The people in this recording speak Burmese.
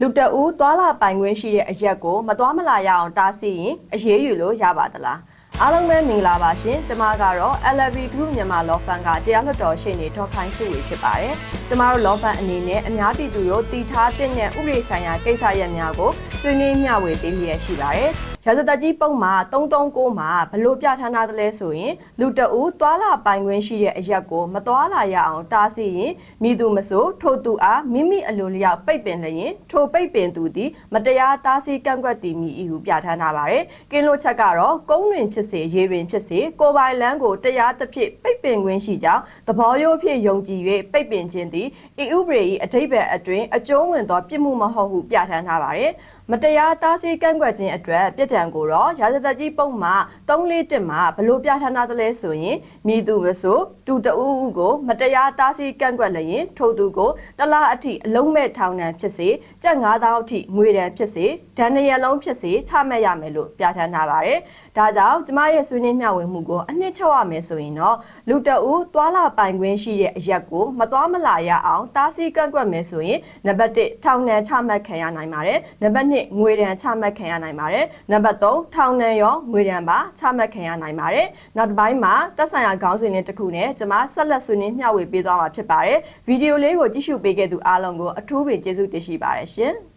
လူတအူးသွာလာပိုင်ခွင့်ရှိတဲ့အရက်ကိုမသွားမလာရအောင်တားဆီးရင်အရေးယူလို့ရပါသလားအားလုံးပဲမင်္ဂလာပါရှင်ကျမကတော့ LV Group မြန်မာ Law Firm ကတရားလွှတ်တော်ရှေ့နေဒေါက်ခိုင်းစုဝေဖြစ်ပါတယ်ကျမတို့ Law Firm အနေနဲ့အများပြည်သူတို့တည်ထားတဲ့ဥပဒေဆိုင်ရာကိစ္စရပ်များကို ဆွေးနွေးမျှဝေပေးလျက်ရှိပါတယ်ရာဇသက်ကြီးပုံမှာ339မှာဘလို့ပြဋ္ဌာန်းထားသလဲဆိုရင်လူတအူးသွာလာပိုင်ခွင့်ရှိတဲ့အရက်ကိုမသွာလာရအောင်တားဆီးရင်မိသူမဆိုထိုသူအားမိမိအလိုလျောက်ပိတ်ပင်လျင်ထိုပိတ်ပင်သူသည်မတရားတားဆီးကန့်ကွက်သည်မိဤဟုပြဋ္ဌာန်းထားပါတယ်။ကင်းလို့ချက်ကတော့ကုန်းတွင်ဖြစ်စေရေတွင်ဖြစ်စေကိုယ်ပိုင်လန်းကိုတရားသဖြင့်ပိတ်ပင်ခွင့်ရှိကြောင်းသဘောရိုးဖြင့်ယုံကြည်၍ပိတ်ပင်ခြင်းသည်ဤဥပဒေ၏အထိပ္ပယ်အတွင်အကျုံးဝင်သောပြစ်မှုမဟုတ်ဟုပြဋ္ဌာန်းထားပါတယ်။မတရားတားဆီးကန့်ကွက်ခြင်းအတွက်ပြစ်ဒဏ်ကိုတော့ရာဇသက်ကြီးပုံမှာ341မှာဘလို့ပြဋ္ဌာန်းထားသလဲဆိုရင်မိသူမဆိုတူတဦးဦးကို မတရားတားဆီးကန့်ကွက်လျင်ထိုသူကိုတလားအထိအလုံးမဲ့ထောင်ဒဏ်ဖြစ်စေကြက်9000အထိငွေဒဏ်ဖြစ်စေဒဏ်ရလုံးဖြစ်စေချမှတ်ရမယ်လို့ပြဋ္ဌာန်းထားပါတယ်။ဒါကြောင့်ကျမရဲ့ဆွေးနွေးမျှဝေမှုကိုအနှစ်ချုပ်ရမယ်ဆိုရင်တော့လူတဦးသွာလာပိုင်ခွင့်ရှိတဲ့အရက်ကိုမသွားမလာရအောင်တားဆီးကန့်ကွက်မယ်ဆိုရင်နံပါတ်1ထောင်ဒဏ်ချမှတ်ခံရနိုင်ပါတယ်။နံပါတ်2ငွေဒဏ်ချမှတ်ခံရနိုင်ပါတယ်။နံပါတ်3ထောင်ဒဏ်ရောငွေဒဏ်ပါချမှတ်ခံရနိုင်ပါတယ်။နောက်တစ်ပိုင်းမှာသက်ဆိုင်ရာခေါင်းစဉ်လေးတစ်ခုနဲ့ကျွန်မဆက်လက်ဆွေးနွေးမျှဝေပေးသွားမှာဖြစ်ပါတယ်။ဗီဒီယိုလေးကိုကြည့်ရှုပေးခဲ့သူအားလုံးကိုအထူးပင်ကျေးဇူးတင်ရှိပါတယ်ရှင်။